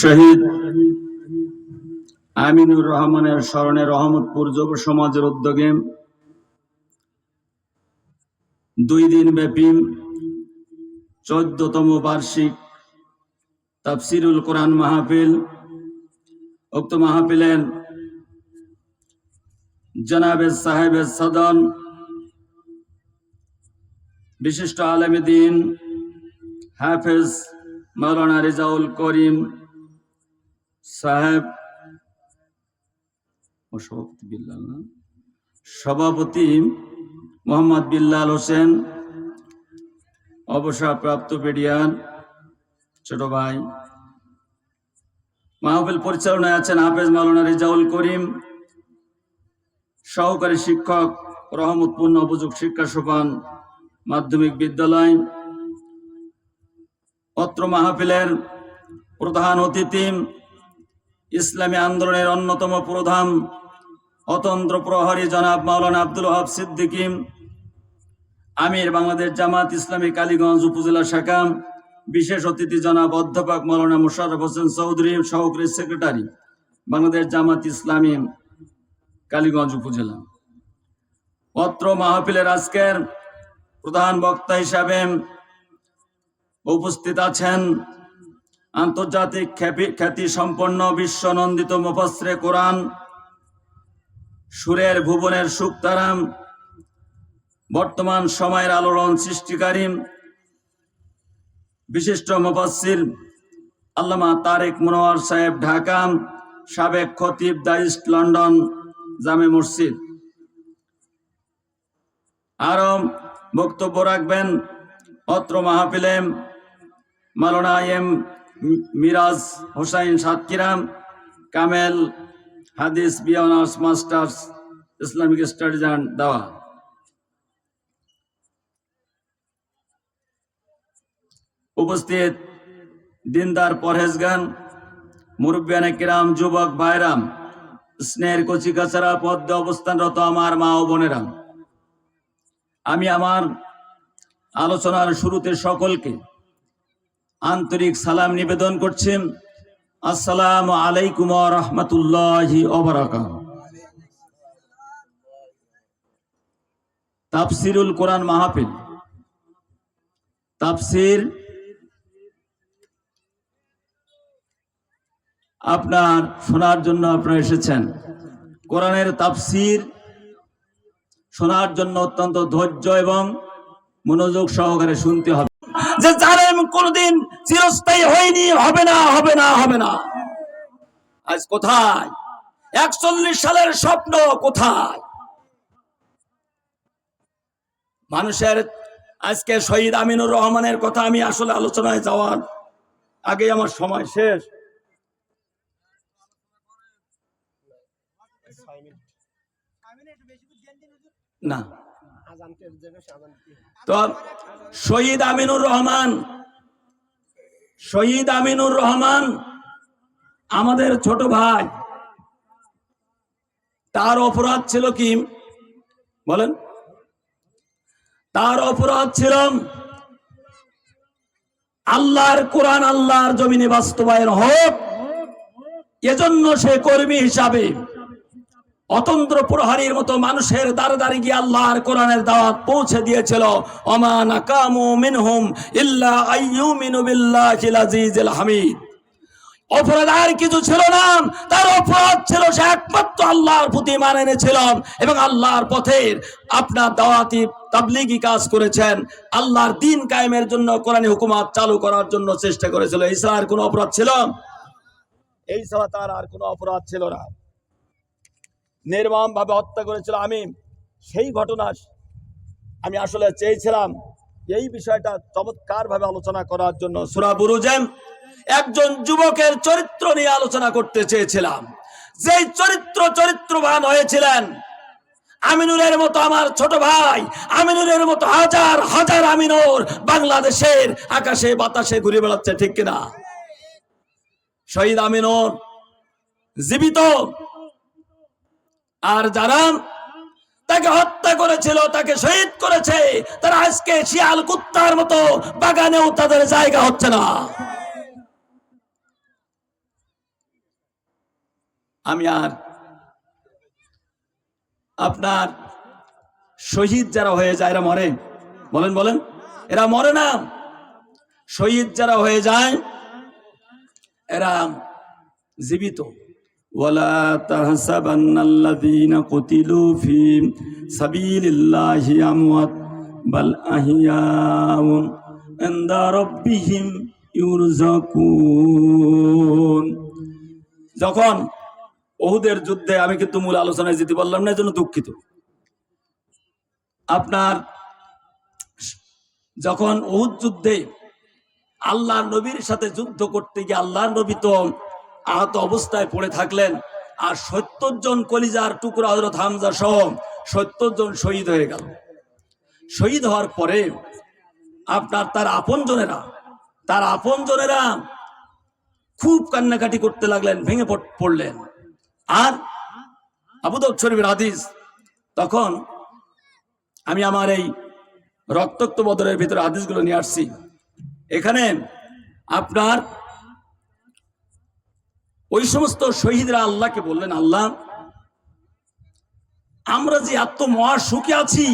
শহীদ আমিনুর রহমানের স্মরণে রহমতপুর যুব সমাজের উদ্যোগে দুই দিন ব্যাপী চোদ্দতম বার্ষিক তাফসিরুল কোরআন মাহফিল উক্ত মাহফিলের জনাবে সাহেবের সদন, বিশিষ্ট আলমদিন হাফেজ মৌলানা রিজাউল করিম সাহেব ও সভাপতি বিল্লাল না? সভাপতি মোহাম্মদ বিল্লাল হোসেন, অবসরপ্রাপ্ত পেডিয়ান ছোট ভাই। মাহফিল পরিচালনায় আছেন হাফেজ মাওলানা রিজাউল করিম। সহকারী শিক্ষক রহমতপুর নবযুগ শিক্ষা সোপান, মাধ্যমিক বিদ্যালয়। পত্র মাহফিলের প্রধান অতিথি ইসলামী আন্দোলনের অন্যতম প্রধান অতন্ত্র প্রহরী জনাব মাওলানা আব্দুল ওহাব সিদ্দিকী, আমির বাংলাদেশ জামাত ইসলামী কালীগঞ্জ উপজেলা শাখা, বিশেষ অতিথি জনাব অধ্যাপক মাওলানা মুশারফ হোসেন চৌধুরী, সহকারী সেক্রেটারি বাংলাদেশ জামাত ইসলামী কালীগঞ্জ উপজেলা। পত্র মাহফিলের আজকের প্রধান বক্তা হিসাবে উপস্থিত আছেন আন্তর্জাতিক খ্যাপি- খ্যাতি সম্পন্ন বিশ্বনন্দিত মুফাসরে কোরআন, সুরের ভুবনের সুক্তারাম, বর্তমান সময়ের আলোড়ন সৃষ্টিকারী বিশিষ্ট মুফাসসির আল্লামা তারেক মনোয়ার সাহেব ঢাকা, সাবেক খতিব দাইস্ট লন্ডন জামে মসজিদ। আরও বক্তব্য রাখবেন অত্র মাহফিলে মালনা এম মিরাজ হোসাইন সাতকিরাম কামেল হাদিস B honours masters, Islamic studies and দাওয়া। উপস্থিত দিনদার পরহেজগান, মুরব্বিয়ানে কিরাম যুবক ভাইরাম স্নেহের কচি কাছাড়া পদ্মে অবস্থানরত আমার মা ও বোনেরাম আমি আমার আলোচনার শুরুতে সকলকে আন্তরিক সালাম নিবেদন করছেন আসসালাম আলাইকুম রহমতুল্লাহি তাফসিরুল কোরআন মাহফিল। তাফসির আপনার শোনার জন্য আপনারা এসেছেন। কোরআনের তাফসির শোনার জন্য অত্যন্ত ধৈর্য এবং মনোযোগ সহকারে শুনতে হবে। যে জালেম কোনদিন চিরস্থায়ী হয়নি হবে না হবে না হবে না। আজ কোথায়? একচল্লিশ সালের স্বপ্ন কোথায়? মানুষের আজকে শহীদ আমিনুর রহমানের কথা আমি আসলে আলোচনায় যাওয়ার আগে আমার সময় শেষ। না। তো শহীদ আমিনুর রহমান, শহীদ আমিনুর রহমান, আমাদের ছোট ভাই, তার অপরাধ ছিল কি? বলেন। তার অপরাধ ছিল আল্লাহর কোরআন আল্লাহর জমিনে বাস্তবায়ন হোক, এজন্য সে কর্মী হিসাবে অতন্ত্র প্রহারীর মতো মানুষের দ্বারে দ্বারে গিয়ে আল্লাহর কোরআনের দাওয়াত পৌঁছে দিয়েছিল। অমান আকামু মিনহুম ইল্লা আইয়ুমিনু বিল্লাহিল আজিজিল হামিদ। অপরাধ আর কিছু ছিল না, তার অপরাধ ছিল সে একমাত্র আল্লাহর প্রতি মান এনেছিল এবং আল্লাহর পথের আপনার দাওয়াতি তাবলিগি কাজ করেছেন। আল্লাহর দিন কায়েমের জন্য কোরআনী হুকুমাত চালু করার জন্য চেষ্টা করেছিল। এই আর কোনো অপরাধ ছিল? এই ছাড়া তার আর কোনো অপরাধ ছিল না। নির্মম ভাবে হত্যা করেছিল আমি সেই ঘটনা আমি আসলে চেয়েছিলাম এই বিষয়টা চমৎকার ভাবে আলোচনা করার জন্য। সুরা বুরুজেন একজন যুবকের চরিত্র নিয়ে আলোচনা করতে চেয়েছিলাম। যেই চরিত্র চরিত্রবান হয়েছিলেন আমিনুরের মতো আমার ছোট ভাই আমিনুরের মতো হাজার হাজার আমিনুর বাংলাদেশের আকাশে, বাতাসে ঘুরে বেড়াচ্ছে, ঠিক কিনা? শহীদ আমিনুর জীবিত আর যারা তাকে হত্যা করেছিল, তাকে শহীদ করেছে, তারা আজকে শিয়াল কুত্তার মতো বাগানেও তাদের জায়গা হচ্ছে না। আমি আর আপনার শহীদ যারা হয়ে যায়, এরা মরে। বলেন বলেন। এরা মরে না। শহীদ যারা হয়ে যায়, এরা জীবিত। ওয়ালা তাহসাবান্নাল্লাযীনা কুতিলু ফি সাবিলিল্লাহি আমওয়াত বাল আহিয়াউন ইনদা রাব্বিহিম ইউরজাকুন। যখন ওহুদের যুদ্ধে আমি কিন্তু মূল আলোচনায় যেতে পারলাম না জন্য দুঃখিত। আপনার যখন ওহুদ যুদ্ধে আল্লাহ নবীর সাথে যুদ্ধ করতে গিয়ে আল্লাহ নবী তো আহত অবস্থায় পড়ে থাকলেন আর সত্তর জন কলিজার টুকরা হজরত হামজা সহ সত্তর জন শহীদ হয়ে গেল। শহীদ হওয়ার পরে আপনার তার আপনজনেরা তার আপনজনেরা খুব কান্নাকাটি করতে লাগলেন, ভেঙে পড়লেন। আর আবুদব শরীফের হাদিস, তখন আমি আমার এই রক্তাক্ত বদরের ভিতরে হাদিসগুলো নিয়ে আসছি। এখানে আপনার ওই সমস্ত শহীদরা আল্লাহকে বললেন, আল্লাহ, আমরা যে এত মহা সুখে আছি,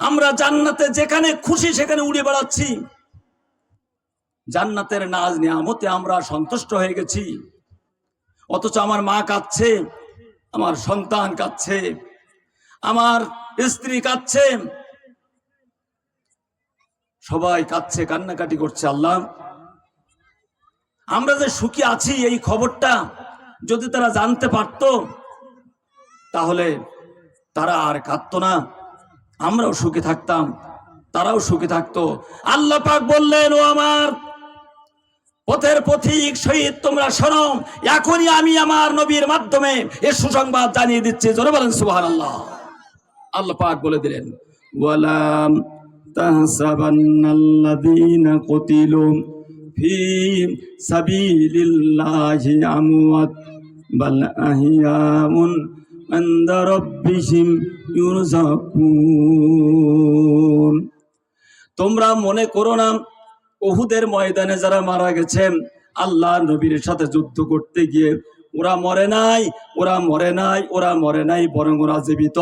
আমরা জান্নাতে যেখানে খুশি সেখানে উড়ে বেড়াচ্ছি। জান্নাতের নাজ নিয়ামতে আমরা সন্তুষ্ট হয়ে গেছি। অথচ আমার মা কাঁদছে, আমার সন্তান কাঁদছে, আমার স্ত্রী কাঁদছে। সবাই কাঁদছে, কান্নাকাটি করছে, আল্লাহ আমরা যে সুখী আছি, এই খবরটা যদি তারা জানতে পারত, তাহলে তারা আর কাঁদতো না। আমরাও সুখী থাকতাম, তারাও সুখী থাকতো। আল্লাহ পাক বললেন, ও আমার পথের পথিক শহীদ, তোমরা শোনো, এখনই আমি আমার নবীর মাধ্যমে এ সুসংবাদ জানিয়ে দিচ্ছি। জোরে বলেন সুবহান আল্লাহ আল্লাহ পাক বলে দিলেন, ওয়ালাম তাহসাবান্নাল্লাযীনা কুতিলু ফি সাবিলিল্লাহি আমওয়াত বাল আহিয়াউন ইনদা রাব্বিহিম তোমরা মনে করো না ওহুদের ময়দানে যারা মারা গেছেন আল্লাহ নবীর সাথে যুদ্ধ করতে গিয়ে ওরা মরে নাই, ওরা মরে নাই, ওরা মরে নাই, বরং ওরা জীবিত।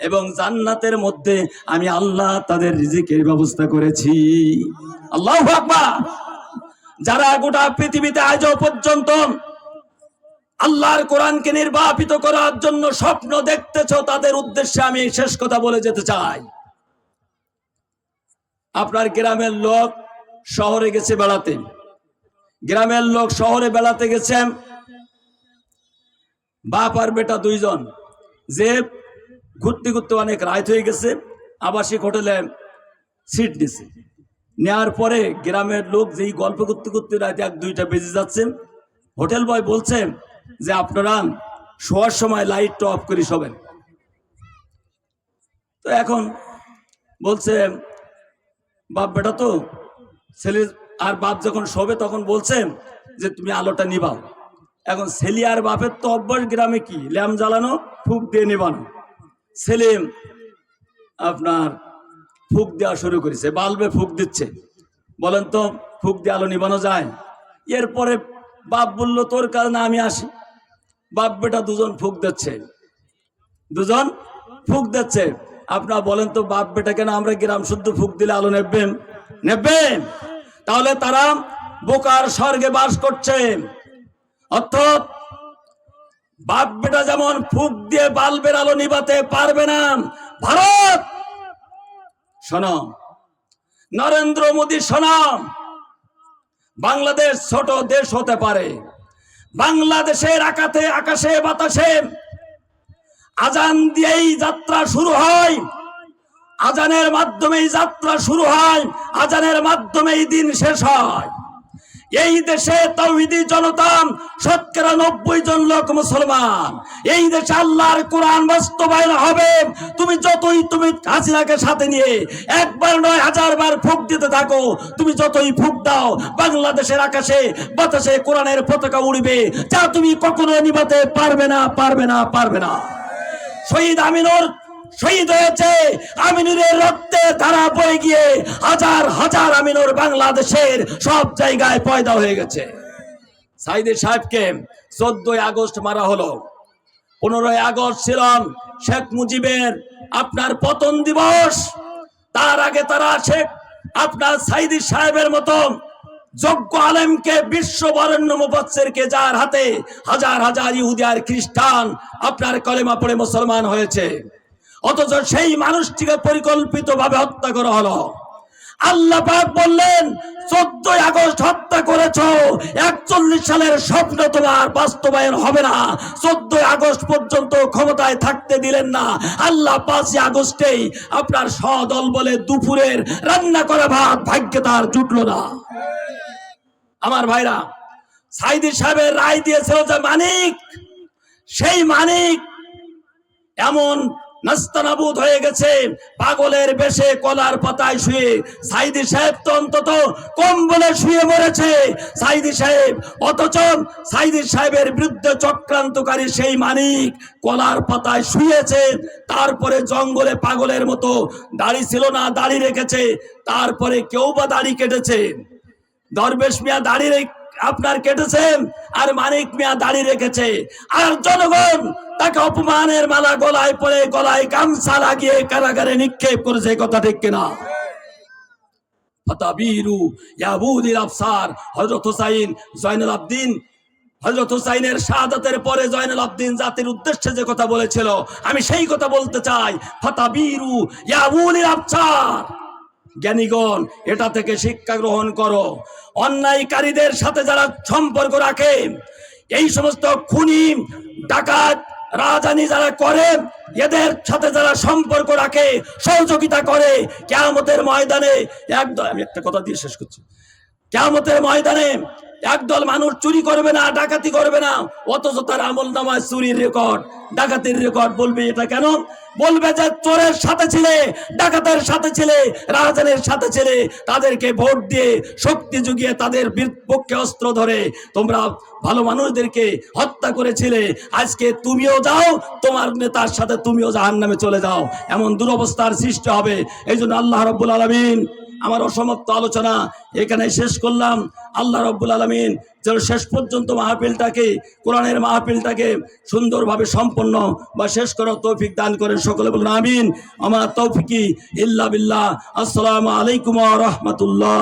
এবং জান্নাতের মধ্যে আমি আল্লাহ তাদের রিজিকের ব্যবস্থা করেছি। আল্লাহ আকবার! যারা গোটা পৃথিবীতে আজও পর্যন্ত আল্লাহর কোরআনকে নির্বাপিত করার জন্য স্বপ্ন দেখতেছ, তাদের উদ্দেশ্যে আমি শেষ কথা বলে যেতে চাই। আপনার গ্রামের লোক শহরে গেছে বেড়াতে। গ্রামের লোক শহরে বেড়াতে গেছে বাপ আর বেটা দুইজন। যে ঘুরতে ঘুরতে অনেক রাত হয়ে গেছে আবাসিক হোটেলে সিট দিছে। নেওয়ার পরে গ্রামের লোক যেই গল্প করতে করতে রাত এক দুইটা বেজে যাচ্ছেন হোটেল বয় বলছে যে, আপনারা শোয়ার সময় লাইটটা অফ করে শোবেন। তো এখন বলছে, বাপ বেটা তো, ছেলে আর বাপ যখন শোবে তখন বলছে যে, তুমি আলোটা নিবাও। এখন ছেলে আর বাপের তো অভ্যাস গ্রামে কি? ল্যাম্প জ্বালানো, ফুক দিয়ে নিবানো। ছেলে আপনার ফুক দেওয়া শুরু করেছে, বাল্বে ফুক দিচ্ছে। বলেন তো, ফুক দিয়ে আলো নিবানো যায়? এরপরে বাপ বলল, তোর কারণে আমি আসি। বাপ বেটা দুজন ফুক দিচ্ছে। দুজন ফুক দিচ্ছে। আপনার বলেন তো, বাপ বেটা কেন আমরা গ্রাম শুদ্ধ ফুক দিলে আলো নেবে নেবে তাহলে তারা বোকার স্বর্গে বাস করছে। অর্থাৎ বাপ বেটা যেমন ফুক দিয়ে বাল্বের আলো নিবাতে পারবে না, ভারত শোনো নরেন্দ্র মোদী সনাম। বাংলাদেশ ছোট দেশ হতে পারে। বাংলাদেশের আকাতে, আকাশে, বাতাসে আজান দিয়েই যাত্রা শুরু হয়। আজানের মাধ্যমেই যাত্রা শুরু হয়। আজানের মাধ্যমেই দিন শেষ হয়। এই দেশে তৌহিদি জনতা শতকরা নব্বই জন লোক মুসলমান। এই দেশে আল্লাহর কোরআন বাস্তবায়ন হবে। তুমি যতই তুমি হাসিনাকে সাথে নিয়ে একবার নয় হাজার বার ফুক দিতে থাকো, তুমি যতই ফুক দাও, বাংলাদেশের আকাশে, বাতাসে কোরআনের পতাকা উড়বে। যা তুমি কখনো নিবাতে পারবে না পারবে না পারবে না। শহীদ আমিনুর শহীদ হয়েছে আমিনুরের রক্তে ধারা বয়ে গিয়ে হাজার হাজার আমিনুর বাংলাদেশের সব জায়গায় পয়দা হয়ে গেছে। সাইদি সাহেবকে চোদ্দই আগস্ট মারা হলো। পনেরোই আগস্ট ছিল শেখ মুজিবের আপনার পতন দিবস। তার আগে তারা শেখ আপনার সাইদি সাহেবের মতো যোগ্য আলেমকে বিশ্ব বরেণ্য মুফাসসিরকে যার হাতে হাজার হাজার ইহুদি আর খ্রিস্টান আপনার কলেমা পড়ে মুসলমান হয়েছে। অথচ সেই মানুষটিকে পরিকল্পিতভাবে হত্যা করা হলো। আল্লাহ বললেন, চোদ্দই আগস্ট হত্যা করেছ, একচল্লিশ সালের স্বপ্ন তোমার বাস্তবায়ন হবে না। চোদ্দই আগস্ট পর্যন্ত ক্ষমতায় থাকতে দিলেন না। আল্লাহ পাঁচই আগস্টেই আপনার সদল বলে দুপুরের রান্না করা ভাত ভাগ্যে তার জুটলো না। আমার ভাইরা, সাইদি সাহেবের রায় দিয়েছিল যে মানিক, সেই মানিক এমন নাস্তানাবুদ হয়ে গেছে। পাগলের বেশে কলার পাতায় শুয়ে সাইদি সাহেব তো অন্তত কম বলে শুয়ে মরেছে। সাইদি সাহেব, অথচ সাইদি সাহেবের বিরুদ্ধে চক্রান্তকারী সেই মানিক কলার পাতায় শুয়েছে। তারপরে জঙ্গলে পাগলের মতো দাড়ি ছিল না, দাড়ি রেখেছে। তারপরে কেউ বা দাড়ি কেটেছে। দরবেশ মিয়া দাড়ি রে- আপনার কেটেছে আর মানিক মিয়া দাড়ি রেখেছে। আর জনগণ তাকে অপমানের মালা গলায় পরে গলায় গামছা লাগিয়ে কারাগারে নিক্ষেপ করেছে কথা ঠিক কিনা? ফাতাবিরু ইয়াবুদিল আফসার হযরত হুসাইন, জয়নুল আবদিন। হযরত হুসাইনের শাহাদাতের পরে জয়নুল আবদিন জাতির উদ্দেশ্যে যে কথা বলেছিল, আমি সেই কথা বলতে চাই। ফাতাবিরু ইয়াবুদিল আফসার জ্ঞানীগণ, এটা থেকে শিক্ষা গ্রহণ করো। অন্যায়কারীদের সাথে যারা সম্পর্ক রাখে, এই সমস্ত খুনি, ডাকাত রাজানি যারা করে, এদের সাথে যারা সম্পর্ক রাখে, সহযোগিতা করে, কেয়ামতের ময়দানে একদম আমি একটা কথা দিয়ে শেষ করছি। কেয়ামতের ময়দানে একদল মানুষ চুরি করবে না, ডাকাতি করবে না, অথচ তার আমল নামায় চুরির রেকর্ড। ডাকাতির রেকর্ড বলবে এটা কেন? বলবে যে চোরের সাথে ছিলে, ডাকাতের সাথে ছিলে রাজানের সাথে ছেলে, তাদেরকে ভোট দিয়ে শক্তি জুগিয়ে তাদের পক্ষে অস্ত্র ধরে, তোমরা ভালো মানুষদেরকে হত্যা করেছিলে, আজকে তুমিও যাও, তোমার নেতার সাথে তুমিও জাহান নামে চলে যাও। এমন দুরবস্থার সৃষ্টি হবে এই জন্য আল্লাহ রব্বুল আলমিন আমার অসমাপ্ত আলোচনা এখানে শেষ করলাম। আল্লাহ রব্বুল আলমিন যেন শেষ পর্যন্ত মাহফিলটাকে, কোরআনের মাহফিলটাকে সুন্দরভাবে সম্পন্ন বা শেষ করার তৌফিক দান করেন সকলে বলুন, আমিন। আমার তৌফিকি ইল্লা বিল্লাহ। আসসালামু আলাইকুম রহমতুল্লাহ